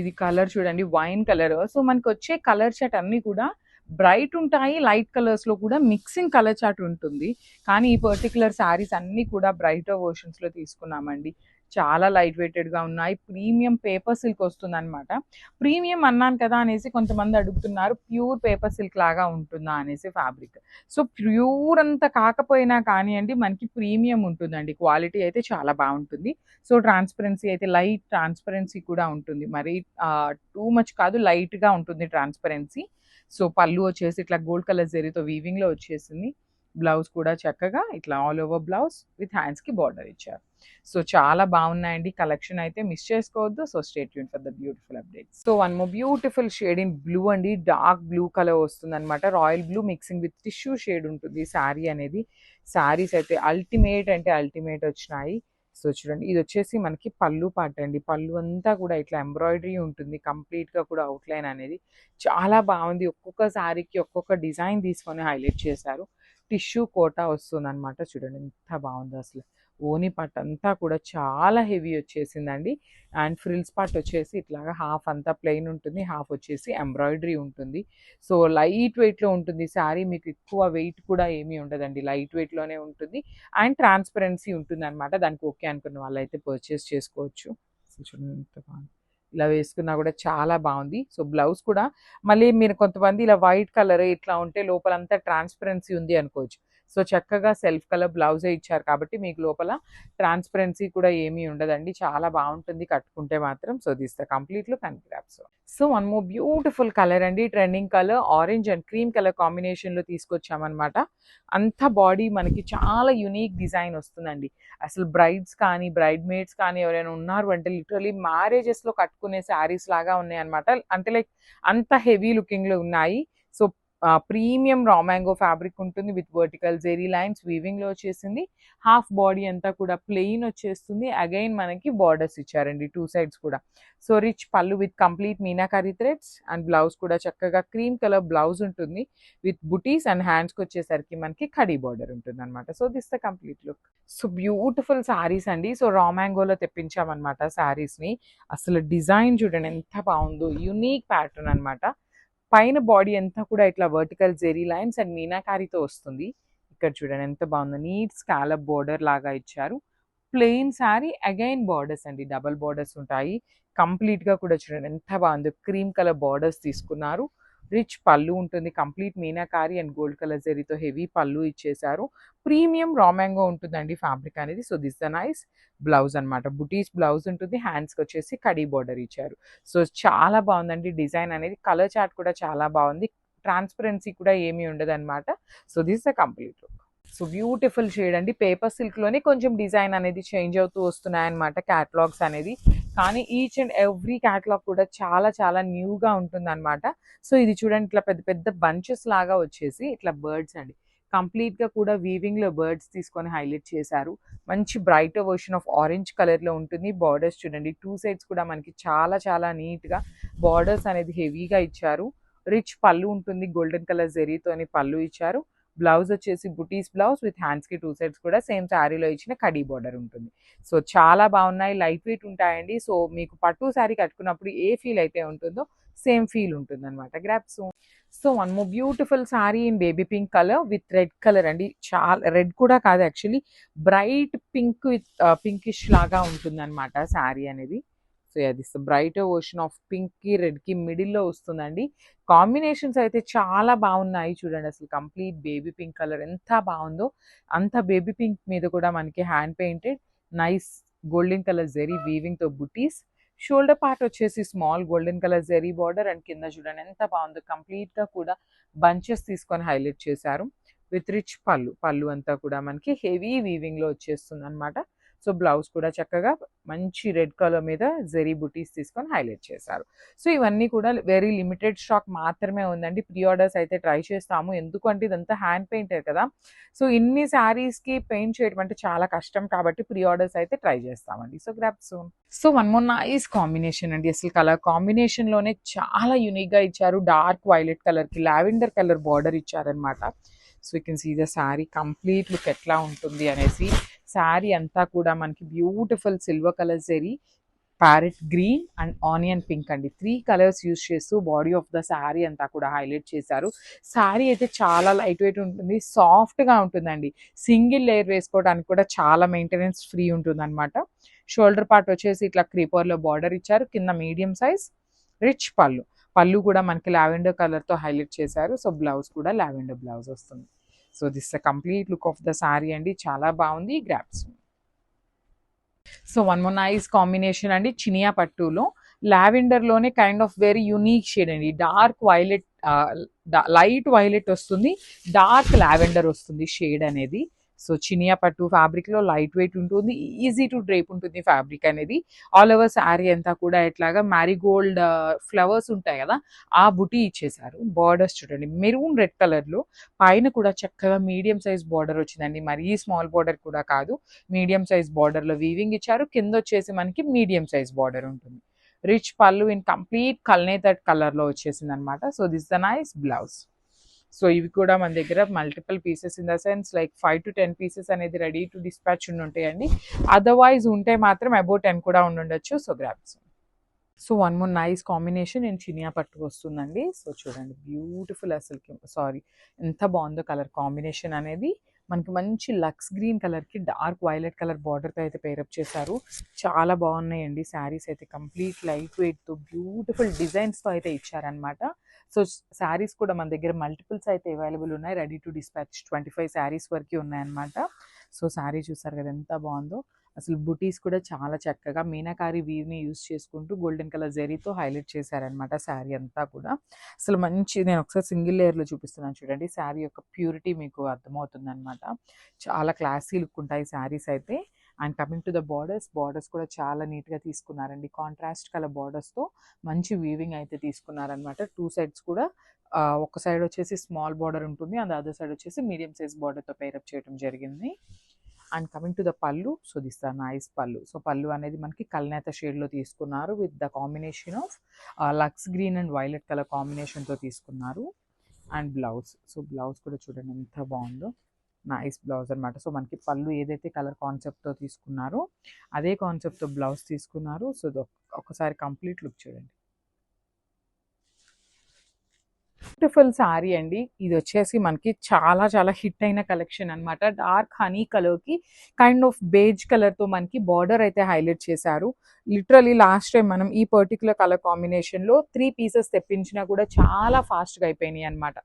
ఇది కలర్ చూడండి wine colour. So మనకి వచ్చే కలర్ చాట్ అన్నీ కూడా బ్రైట్ ఉంటాయి లైట్ కలర్స్లో కూడా మిక్సింగ్ కలర్ చాట్ ఉంటుంది. కానీ ఈ పర్టికులర్ శారీస్ అన్నీ కూడా బ్రైట్ వర్షన్స్లో తీసుకున్నామండి. చాలా లైట్ వెయిటెడ్గా ఉన్నాయి. ప్రీమియం పేపర్ సిల్క్ వస్తుంది అనమాట ప్రీమియం అన్నాను కదా అనేసి కొంతమంది అడుగుతున్నారు. ప్యూర్ పేపర్ సిల్క్ లాగా ఉంటుందా అనేసి ఫ్యాబ్రిక్. సో ప్యూర్ అంత కాకపోయినా కానివ్వండి మనకి ప్రీమియం ఉంటుందండి. క్వాలిటీ అయితే చాలా బాగుంటుంది. సో ట్రాన్స్పరెన్సీ అయితే లైట్ ట్రాన్స్పరెన్సీ కూడా ఉంటుంది. మరి టూ మచ్ కాదు లైట్గా ఉంటుంది ట్రాన్స్పరెన్సీ. సో పళ్ళు వచ్చేసి ఇట్లా గోల్డ్ కలర్ జరీతో వీవింగ్లో వచ్చేసింది. బ్లౌజ్ కూడా చక్కగా ఇట్లా ఆల్ ఓవర్ బ్లౌజ్ విత్ హ్యాండ్స్కి బార్డర్ ఇచ్చారు. సో చాలా బాగున్నాయండి. కలెక్షన్ అయితే మిస్ చేసుకోవద్దు. So stay Yoon for the beautiful update so one more beautiful shade in blue అండి. డార్క్ బ్లూ కలర్ వస్తుంది అనమాట royal blue mixing with tissue shade ఉంటుంది శారీ అనేది. శారీస్ అయితే అల్టిమేట్ అంటే అల్టిమేట్ వచ్చినాయి. సో చూడండి. ఇది వచ్చేసి మనకి పళ్ళు పాట అండి. పళ్ళు అంతా కూడా ఇట్లా ఎంబ్రాయిడరీ ఉంటుంది. కంప్లీట్గా కూడా అవుట్లైన్ అనేది. చాలా బాగుంది. ఒక్కొక్క శారీకి ఒక్కొక్క డిజైన్ తీసుకొని హైలైట్ చేశారు. టిష్యూ కోటా వస్తుంది అనమాట చూడండి ఎంత బాగుంది అసలు. ఓని పట్ అంతా కూడా చాలా హెవీ వచ్చేసిందండి. అండ్ ఫ్రిల్స్ పార్ట్ వచ్చేసి ఇట్లాగా హాఫ్ అంతా ప్లెయిన్ ఉంటుంది హాఫ్ వచ్చేసి ఎంబ్రాయిడరీ ఉంటుంది. సో లైట్ వెయిట్లో ఉంటుంది. శారీ మీకు ఎక్కువ వెయిట్ కూడా ఏమీ ఉండదండి. లైట్ వెయిట్లోనే ఉంటుంది. అండ్ ట్రాన్స్పరెన్సీ ఉంటుంది అనమాట దానికి ఓకే అనుకున్న వాళ్ళైతే పర్చేస్ చేసుకోవచ్చు. సో చూడండి ఎంత బాగుంది. ఇలా వేసుకున్నా కూడా చాలా బాగుంది. సో బ్లౌజ్ కూడా మళ్ళీ మీరు కొంతమంది ఇలా వైట్ కలర్ ఇట్లా ఉంటే లోపలంతా ట్రాన్స్పరెన్సీ ఉంది అనుకోవచ్చు. సో చక్కగా సెల్ఫ్ కలర్ బ్లౌజే ఇచ్చారు కాబట్టి మీకు లోపల ట్రాన్స్పరెన్సీ కూడా ఏమీ ఉండదండి. చాలా బాగుంటుంది కట్టుకుంటే మాత్రం. So this the complete look and grabs so one more beautiful colour అండి. Trending colour orange and cream colour కాంబినేషన్లో తీసుకొచ్చామన్నమాట. అంత బాడీ మనకి చాలా యునీక్ డిజైన్ వస్తుందండి. అసలు బ్రైడ్స్ కానీ బ్రైడ్ మేడ్స్ కానీ ఎవరైనా ఉన్నారు అంటే లిటరలీ మ్యారేజెస్లో కట్టుకునే శారీస్ లాగా ఉన్నాయి అనమాట అంటే లైక్ అంత హెవీ లుకింగ్లో ఉన్నాయి. So premium raw mango fabric ఉంటుంది విత్ వర్టికల్ జెరీ లైన్స్ వీవింగ్లో వచ్చేసింది. హాఫ్ బాడీ అంతా కూడా ప్లెయిన్ వచ్చేస్తుంది. అగైన్ మనకి బార్డర్స్ ఇచ్చారండి టూ సైడ్స్ కూడా. So rich pallu with complete meenakari threads and blouse కూడా చక్కగా క్రీమ్ కలర్ బ్లౌజ్ ఉంటుంది. విత్ బుటీస్ అండ్ హ్యాండ్స్కి వచ్చేసరికి మనకి ఖడీ బార్డర్ ఉంటుంది అనమాట so this the complete look so beautiful saris అండి సో రా మ్యాంగోలో తెప్పించామన్నమాట శారీస్ని అసలు డిజైన్ చూడండి ఎంత బాగుందో. యునీక్ ప్యాటర్న్ అనమాట పైన బాడీ అంతా కూడా ఇట్లా వర్టికల్ జెరీ లైన్స్ అండ్ మీనాకారితో వస్తుంది. ఇక్కడ చూడండి ఎంత బాగుందో. నీట్ స్కాలప్ బోర్డర్ లాగా ఇచ్చారు. ప్లెయిన్ శారీ అగైన్ బార్డర్స్ అండి. డబల్ బార్డర్స్ ఉంటాయి. కంప్లీట్గా కూడా చూడండి ఎంత బాగుందో. క్రీమ్ కలర్ బార్డర్స్ తీసుకున్నారు. రిచ్ పళ్ళు ఉంటుంది. Complete meenakari and gold colour జరీతో హెవీ పళ్ళు ఇచ్చేసారు. ప్రీమియం రామ్యాంగో ఉంటుందండి ఫ్యాబ్రిక్ అనేది. So this the nice blouse అనమాట బుటీస్ బ్లౌజ్ ఉంటుంది. హ్యాండ్స్కి వచ్చేసి కడీ బార్డర్ ఇచ్చారు. సో చాలా బాగుందండి డిజైన్ అనేది. కలర్ చార్ట్ కూడా చాలా బాగుంది. ట్రాన్స్పరెన్సీ కూడా ఏమీ ఉండదన్నమాట. So this the complete look. So beautiful shade అండి. పేపర్ సిల్క్లోనే కొంచెం డిజైన్ అనేది చేంజ్ అవుతూ వస్తున్నాయి అనమాట క్యాటలాగ్స్ అనేది. కానీ ఈచ్ అండ్ ఎవ్రీ క్యాటలాగ్ కూడా చాలా చాలా న్యూగా ఉంటుంది అనమాట సో ఇది చూడండి ఇట్లా పెద్ద పెద్ద బంచెస్ లాగా వచ్చేసి ఇట్లా బర్డ్స్ అండి. కంప్లీట్గా కూడా వీవింగ్లో బర్డ్స్ తీసుకొని హైలైట్ చేశారు. మంచి బ్రైట్ వర్షన్ ఆఫ్ ఆరెంజ్ కలర్లో ఉంటుంది. బార్డర్స్ చూడండి టూ సైడ్స్ కూడా మనకి చాలా చాలా నీట్గా బార్డర్స్ అనేది హెవీగా ఇచ్చారు. రిచ్ పళ్ళు ఉంటుంది గోల్డెన్ కలర్ జెరీతోని పళ్ళు ఇచ్చారు. బ్లౌజ్ వచ్చేసి బుటీస్ బ్లౌజ్ విత్ హ్యాండ్స్కి టూ సైడ్స్ కూడా సేమ్ శారీలో ఇచ్చిన కడీ బార్డర్ ఉంటుంది. సో చాలా బాగున్నాయి లైట్ వెయిట్ ఉంటాయండి. సో మీకు పట్టు శారీ కట్టుకున్నప్పుడు ఏ ఫీల్ అయితే ఉంటుందో సేమ్ ఫీల్ ఉంటుంది అనమాట grabs so one more beautiful sari in baby pink colour with red colour అండి. చాలా రెడ్ కూడా కాదు actually. Bright pink with pinkish లాగా ఉంటుంది అనమాట శారీ అనేది. సో బ్రైట్ వర్షన్ ఆఫ్ పింక్కి రెడ్కి మిడిల్లో వస్తుందండి. కాంబినేషన్స్ అయితే చాలా బాగున్నాయి చూడండి. అసలు కంప్లీట్ బేబీ పింక్ కలర్ ఎంత బాగుందో. అంత బేబీ పింక్ మీద కూడా మనకి hand painted nice golden colour zari వీవింగ్తో బుటీస్ షోల్డర్ పార్ట్ వచ్చేసి small golden colour zari border and కింద చూడండి ఎంత బాగుందో. కంప్లీట్గా కూడా బంచెస్ తీసుకొని హైలైట్ చేశారు. విత్ రిచ్ పళ్ళు పళ్ళు అంతా కూడా మనకి హెవీ వీవింగ్లో వచ్చేస్తుంది అనమాట సో బ్లౌజ్ కూడా చక్కగా మంచి రెడ్ కలర్ మీద జెరీ బుటీస్ తీసుకొని హైలైట్ చేశారు. సో ఇవన్నీ కూడా వెరీ లిమిటెడ్ స్టాక్ మాత్రమే ఉందండి. ప్రీ ఆర్డర్స్ అయితే ట్రై చేస్తాము. ఎందుకంటే ఇదంతా హ్యాండ్ పెయింటర్ కదా. సో ఇన్ని శారీస్కి పెయింట్ చేయడం అంటే చాలా కష్టం కాబట్టి ప్రీ ఆర్డర్స్ అయితే ట్రై చేస్తామండి. So grab soon. So one more nice combination అండి. అసలు కలర్ కాంబినేషన్లోనే చాలా యూనిక్గా ఇచ్చారు. డార్క్ వైలెట్ కలర్కి లావెండర్ కలర్ బార్డర్ ఇచ్చారనమాట so you can see the sari complete look ఎట్లా ఉంటుంది అనేసి శారీ అంతా కూడా మనకి beautiful silver colour zari parrot green and onion pink అండి. త్రీ కలర్స్ యూస్ చేస్తూ బాడీ ఆఫ్ ద శారీ అంతా కూడా హైలైట్ చేశారు. శారీ అయితే చాలా లైట్ వెయిట్ ఉంటుంది సాఫ్ట్గా ఉంటుందండి. సింగిల్ లేయర్ వేసుకోవడానికి కూడా చాలా మెయింటెనెన్స్ ఫ్రీ ఉంటుంది అనమాట షోల్డర్ పార్ట్ వచ్చేసి ఇట్లా క్రీపర్లో బార్డర్ ఇచ్చారు కింద మీడియం సైజ్ రిచ్ పళ్ళు. పళ్ళు కూడా మనకి లావెండర్ కలర్తో హైలైట్ చేశారు. సో బ్లౌజ్ కూడా లావెండర్ బ్లౌజ్ వస్తుంది. So this the complete look of the sari అండి. చాలా బాగుంది. Grabs. So one more nice combination అండి చినియా పట్టులో. లావెండర్లోనే kind of very unique shade అండి. డార్క్ వైలెట్ లైట్ వైలెట్ వస్తుంది. డార్క్ లావెండర్ వస్తుంది షేడ్ అనేది. సో చినియా పట్టు ఫ్యాబ్రిక్లో లైట్ వెయిట్ ఉంటుంది. ఈజీ టు డ్రేప్ ఉంటుంది ఫ్యాబ్రిక్ అనేది. ఆల్ ఓవర్ శారీ అంతా కూడా ఎట్లాగా మ్యారీగోల్డ్ ఫ్లవర్స్ ఉంటాయి కదా ఆ బుటీ ఇచ్చేసారు బార్డర్స్ చూడండి మెరూన్ రెడ్ కలర్లో పైన కూడా చక్కగా మీడియం సైజ్ బార్డర్ వచ్చిందండి. మరీ స్మాల్ బార్డర్ కూడా కాదు మీడియం సైజ్ బార్డర్లో వీవింగ్ ఇచ్చారు. కింద వచ్చేసి మనకి మీడియం సైజ్ బార్డర్ ఉంటుంది. రిచ్ పళ్ళు ఇన్ కంప్లీట్ కల్నేతట్ కలర్లో వచ్చేసింది అనమాట so this the nice blouse so ఇవి కూడా మన దగ్గర multiple pieces in the sense like five to ten pieces అనేది రెడీ టు డిస్పాచ్ ఉండి ఉంటాయండి. అదర్వైజ్ ఉంటే మాత్రం అబౌట్ టెన్ కూడా ఉండుండొచ్చు so grabs so one more nice combination నేను చినియా పట్టు వస్తుందండి. సో చూడండి బ్యూటిఫుల్ అసలుకి సారీ ఎంత బాగుందో కలర్ కాంబినేషన్ అనేది. మనకి మంచి లక్స్ గ్రీన్ కలర్కి డార్క్ వైలెట్ కలర్ బార్డర్తో అయితే పేరప్ చేశారు. చాలా బాగున్నాయండి. శారీస్ అయితే కంప్లీట్ లైట్ వెయిట్తో బ్యూటిఫుల్ డిజైన్స్తో అయితే ఇచ్చారనమాట సో శారీస్ కూడా మన దగ్గర మల్టిపుల్స్ అయితే అవైలబుల్ ఉన్నాయి. Ready to dispatch twenty five saris వరకు ఉన్నాయన్నమాట. సో శారీ చూసారు కదా ఎంత బాగుందో. అసలు బుటీస్ కూడా చాలా చక్కగా మీనాకారి వీవ్ని యూస్ చేసుకుంటూ గోల్డెన్ కలర్ జెరీతో హైలైట్ చేశారనమాట శారీ అంతా కూడా. అసలు మంచి నేను ఒకసారి సింగిల్ లేయర్లో చూపిస్తున్నాను చూడండి. శారీ యొక్క ప్యూరిటీ మీకు అర్థమవుతుంది అనమాట చాలా క్లాసీ లుక్ ఉంటాయి శారీస్ అయితే. And coming to the borders borders కూడా చాలా నీట్గా తీసుకున్నారండి. కాంట్రాస్ట్ కలర్ బార్డర్స్తో మంచి వీవింగ్ అయితే తీసుకున్నారనమాట టూ సైడ్స్ కూడా ఒక సైడ్ వచ్చేసి స్మాల్ బార్డర్ ఉంటుంది. అండ్ అదర్ సైడ్ వచ్చేసి మీడియం సైజ్ బార్డర్తో పేరప్ చేయడం జరిగింది. And coming to the pallu so this the nice pallu so pallu అనేది మనకి కల్నేత షేడ్లో తీసుకున్నారు with the combination of lux green and violet colour కాంబినేషన్తో తీసుకున్నారు. అండ్ బ్లౌజ్ సో బ్లౌజ్ కూడా చూడండి ఎంత బాగుందో. నైస్ బ్లౌజ్ అనమాట సో మనకి పళ్ళు ఏదైతే కలర్ కాన్సెప్ట్తో తీసుకున్నారో అదే కాన్సెప్ట్తో బ్లౌజ్ తీసుకున్నారు. సో ఒక్కసారి ఒకసారి కంప్లీట్ లుక్ చూడండి. బ్యూటిఫుల్ శారీ అండి. ఇది వచ్చేసి మనకి చాలా చాలా హిట్ అయిన కలెక్షన్ అన్నమాట. డార్క్ హనీ కలర్కి కైండ్ ఆఫ్ బేజ్ కలర్తో మనకి బార్డర్ అయితే హైలైట్ చేశారు. లిటరలీ లాస్ట్ టైం మనం ఈ పర్టికులర్ కలర్ కాంబినేషన్లో త్రీ పీసెస్ తెప్పించినా కూడా చాలా ఫాస్ట్గా అయిపోయినాయి అన్నమాట.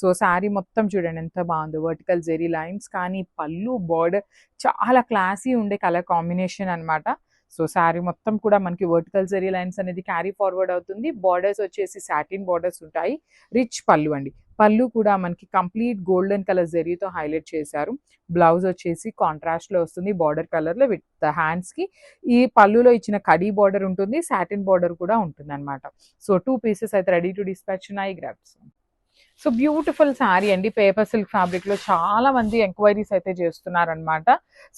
సో శారీ మొత్తం చూడండి ఎంత బాగుందో. వర్టికల్ జెరీ లైన్స్ కానీ పళ్ళు బార్డర్ చాలా క్లాసీ ఉండే కలర్ కాంబినేషన్ అన్నమాట. సో శారీ మొత్తం కూడా మనకి వర్టికల్ జరీ లైన్స్ అనేది క్యారీ ఫార్వర్డ్ అవుతుంది. బార్డర్స్ వచ్చేసి సాటిన్ బార్డర్స్ ఉంటాయి. రిచ్ పళ్ళు అండి. పళ్ళు కూడా మనకి కంప్లీట్ గోల్డెన్ కలర్ జరీతో హైలైట్ చేశారు. బ్లౌజ్ వచ్చేసి కాంట్రాస్ట్లో వస్తుంది. బార్డర్ కలర్లో విత్ హ్యాండ్స్కి హ్యాండ్స్కి. ఈ పళ్ళులో ఇచ్చిన కడీ బార్డర్ ఉంటుంది. సాటిన్ బార్డర్ కూడా ఉంటుంది అనమాట సో టూ పీసెస్ అయితే రెడీ టు డిస్పాచ్ ఉన్నాయి. గ్రాప్స్ సో బ్యూటిఫుల్ శారీ అండి. పేపర్ సిల్క్ ఫ్యాబ్రిక్లో చాలా మంది ఎంక్వైరీస్ అయితే చేస్తున్నారనమాట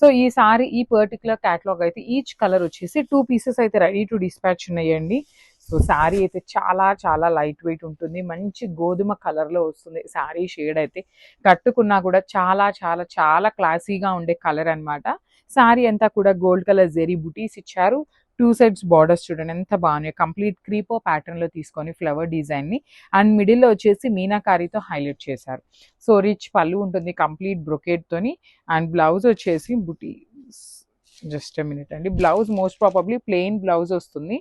సో ఈ సారీ ఈ పర్టికులర్ క్యాటలాగ్ అయితే ఈచ్ కలర్ వచ్చేసి టూ పీసెస్ అయితే రెడీ టు డిస్పాచ్ ఉన్నాయండి. సో శారీ అయితే చాలా చాలా లైట్ వెయిట్ ఉంటుంది. మంచి గోధుమ కలర్లో వస్తుంది. శారీ షేడ్ అయితే కట్టుకున్నా కూడా చాలా చాలా చాలా క్లాసీగా ఉండే కలర్ అన్నమాట. శారీ అంతా కూడా గోల్డ్ కలర్ జెరీ బుటీస్ ఇచ్చారు. టూ సైడ్స్ బార్డర్స్ చూడండి ఎంత బాగున్నాయి. కంప్లీట్ క్రీపో ప్యాటర్న్లో తీసుకొని ఫ్లవర్ డిజైన్ని అండ్ మిడిల్లో వచ్చేసి మీనాకారితో హైలైట్ చేశారు. సో రిచ్ పళ్ళు ఉంటుంది కంప్లీట్ బ్రొకేట్ తోని అండ్ బ్లౌజ్ వచ్చేసి బుటీ జస్ట్ మినిట్ అండి. Blouse most probably plain blouse వస్తుంది.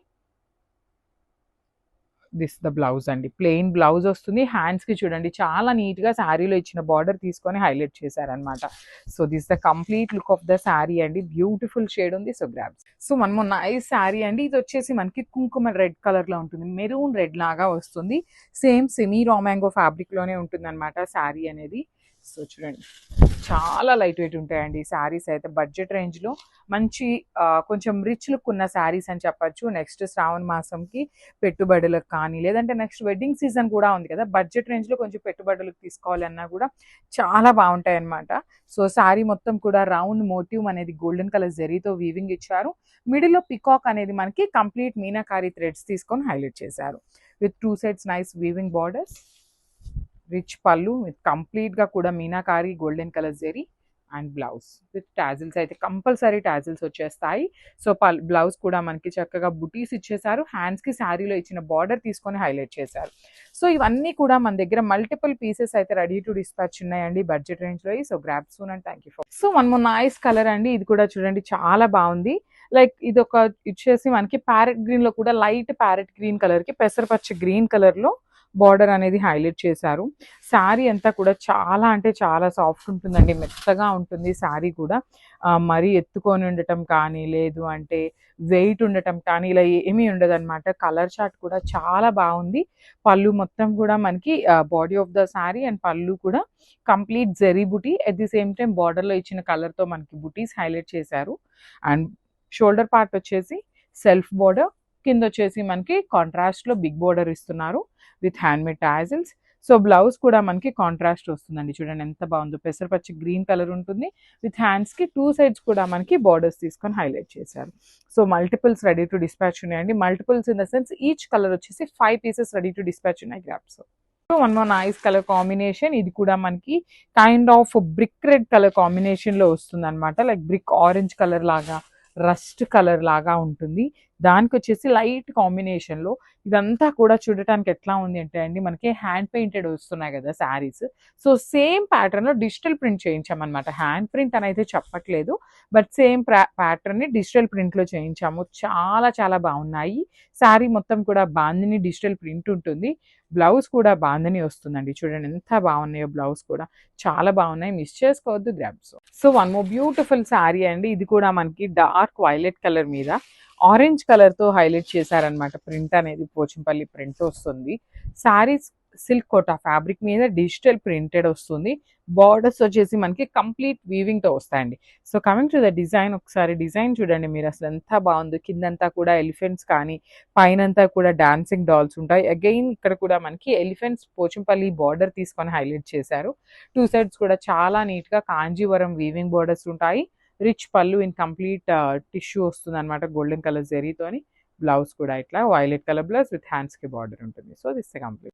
దిస్ ద బ్లౌజ్ అండి. ప్లెయిన్ బ్లౌజ్ వస్తుంది. హ్యాండ్స్కి చూడండి చాలా నీట్గా శారీలో ఇచ్చిన బార్డర్ తీసుకొని హైలైట్ చేశారనమాట so this the complete look of the sari అండి. బ్యూటిఫుల్ షేడ్ ఉంది. So grabs. సో మనము నైస్ శారీ అండి ఇది వచ్చేసి మనకి కుంకుమ రెడ్ కలర్లో ఉంటుంది. మెరూన్ రెడ్ లాగా వస్తుంది. సేమ్ సెమీ రామాంగో ఫ్యాబ్రిక్లోనే ఉంటుంది అనమాట శారీ అనేది. సో చూడండి. చాలా లైట్ వెయిట్ ఉంటాయండి శారీస్ అయితే. బడ్జెట్ రేంజ్లో మంచి కొంచెం రిచ్ లుక్ ఉన్న శారీస్ అని చెప్పచ్చు. నెక్స్ట్ శ్రావణ మాసంకి పెట్టుబడులకు కానీ లేదంటే నెక్స్ట్ వెడ్డింగ్ సీజన్ కూడా ఉంది కదా. బడ్జెట్ రేంజ్లో కొంచెం పెట్టుబడులకు తీసుకోవాలన్నా కూడా చాలా బాగుంటాయి అన్నమాట సో శారీ మొత్తం కూడా రౌండ్ మోటివ్ అనేది గోల్డెన్ కలర్ జెరీతో వీవింగ్ ఇచ్చారు. మిడిల్లో పికాక్ అనేది మనకి కంప్లీట్ మీనాకారి థ్రెడ్స్ తీసుకొని హైలైట్ చేశారు. With two sides nice weaving borders rich pallu with కంప్లీట్గా కూడా meenakari golden colour zari and blouse. With tassels అయితే కంపల్సరీ టాజిల్స్ వచ్చేస్తాయి. సో పల్ బ్లౌజ్ కూడా మనకి చక్కగా బుటీస్ ఇచ్చేసారు హ్యాండ్స్కి శారీలో ఇచ్చిన బార్డర్ తీసుకొని హైలైట్ చేశారు. సో ఇవన్నీ కూడా మన దగ్గర మల్టిపుల్ పీసెస్ అయితే రెడీ టు డిస్పాచ్ ఉన్నాయండి బడ్జెట్ రేంజ్లో so grab soon and thank you for so one more nice colour అండి. ఇది కూడా చూడండి చాలా బాగుంది. లైక్ ఇది ఒక ఇచ్చేసి మనకి ప్యారెట్ గ్రీన్లో కూడా లైట్ ప్యారెట్ గ్రీన్ కలర్కి పెసరపచ్చ గ్రీన్ కలర్లో బార్డర్ అనేది హైలైట్ చేశారు. శారీ అంతా కూడా చాలా అంటే చాలా సాఫ్ట్ ఉంటుందండి. మెత్తగా ఉంటుంది శారీ కూడా. మరీ ఎత్తుకొని ఉండటం కానీ లేదు అంటే వెయిట్ ఉండటం కానీ ఇలా ఏమీ ఉండదు అనమాట కలర్ చార్ట్ కూడా చాలా బాగుంది. పళ్ళు మొత్తం కూడా మనకి body of the sari and pallu కూడా complete zari buti at the same time బార్డర్లో ఇచ్చిన కలర్తో మనకి బుటీస్ హైలైట్ చేశారు. అండ్ షోల్డర్ పార్ట్ వచ్చేసి సెల్ఫ్ బార్డర్ కింద వచ్చేసి మనకి కాంట్రాస్ట్లో బిగ్ బోర్డర్ ఇస్తున్నారు with handmade tassels so blouse కూడా మనకి కాంట్రాస్ట్ వస్తుందండి. చూడండి ఎంత బాగుందో. పెసరపచ్చి గ్రీన్ కలర్ ఉంటుంది. విత్ హ్యాండ్స్కి టూ సైడ్స్ కూడా మనకి బార్డర్స్ తీసుకొని హైలైట్ చేశారు. So multiples ready to dispatch ఉన్నాయండి. Multiples in the sense each colour వచ్చేసి five pieces ready to dispatch ఉన్నాయి grabs so one more nice colour combination ఇది కూడా మనకి kind of brick red colour కాంబినేషన్లో వస్తుంది అనమాట లైక్ బ్రిక్ ఆరెంజ్ కలర్ లాగా రస్ట్ కలర్ లాగా ఉంటుంది. దానికి వచ్చేసి లైట్ కాంబినేషన్లో ఇదంతా కూడా చూడటానికి ఎట్లా ఉంది అంటే అండి మనకి హ్యాండ్ పెయింటెడ్ వస్తున్నాయి కదా శారీస్. సో సేమ్ ప్యాటర్న్లో డిజిటల్ ప్రింట్ చేయించామన్నమాట. హ్యాండ్ ప్రింట్ అని అయితే చెప్పట్లేదు బట్ సేమ్ ప్యాటర్న్ని డిజిటల్ ప్రింట్లో చేయించాము. చాలా చాలా బాగున్నాయి. శారీ మొత్తం కూడా బాందిని డిజిటల్ ప్రింట్ ఉంటుంది. బ్లౌజ్ కూడా బాందని వస్తుందండి. చూడండి ఎంత బాగున్నాయో బ్లౌజ్ కూడా. చాలా బాగున్నాయి. మిస్ చేసుకోవద్దు grabs. So one more beautiful sari అండి. ఇది కూడా మనకి డార్క్ వైలెట్ కలర్ మీద. ఆరెంజ్ కలర్తో హైలైట్ చేశారనమాట ప్రింట్ అనేది పోచంపల్లి ప్రింట్ వస్తుంది. శారీస్ సిల్క్ కోటా ఫ్యాబ్రిక్ మీద డిజిటల్ ప్రింటెడ్ వస్తుంది. బార్డర్స్ వచ్చేసి మనకి కంప్లీట్ వీవింగ్తో వస్తాయండి. So coming to the design ఒకసారి డిజైన్ చూడండి మీరు. అసలు ఎంత బాగుందో. కిందంతా కూడా ఎలిఫెంట్స్ కానీ పైనంతా కూడా డాన్సింగ్ డాల్స్ ఉంటాయి. అగైన్ ఇక్కడ కూడా మనకి ఎలిఫెంట్స్ పోచంపల్లి బార్డర్ తీసుకొని హైలైట్ చేశారు. టూ సైడ్స్ కూడా చాలా నీట్గా కాంజీవరం వీవింగ్ బార్డర్స్ ఉంటాయి. Rich pallu in complete tissue వస్తుంది అనమాట గోల్డెన్ కలర్ జెరీతోని బ్లౌజ్ కూడా ఇట్లా వైలెట్ కలర్ బ్లౌజ్ విత్ హ్యాండ్స్కి బార్డర్ ఉంటుంది. So this complete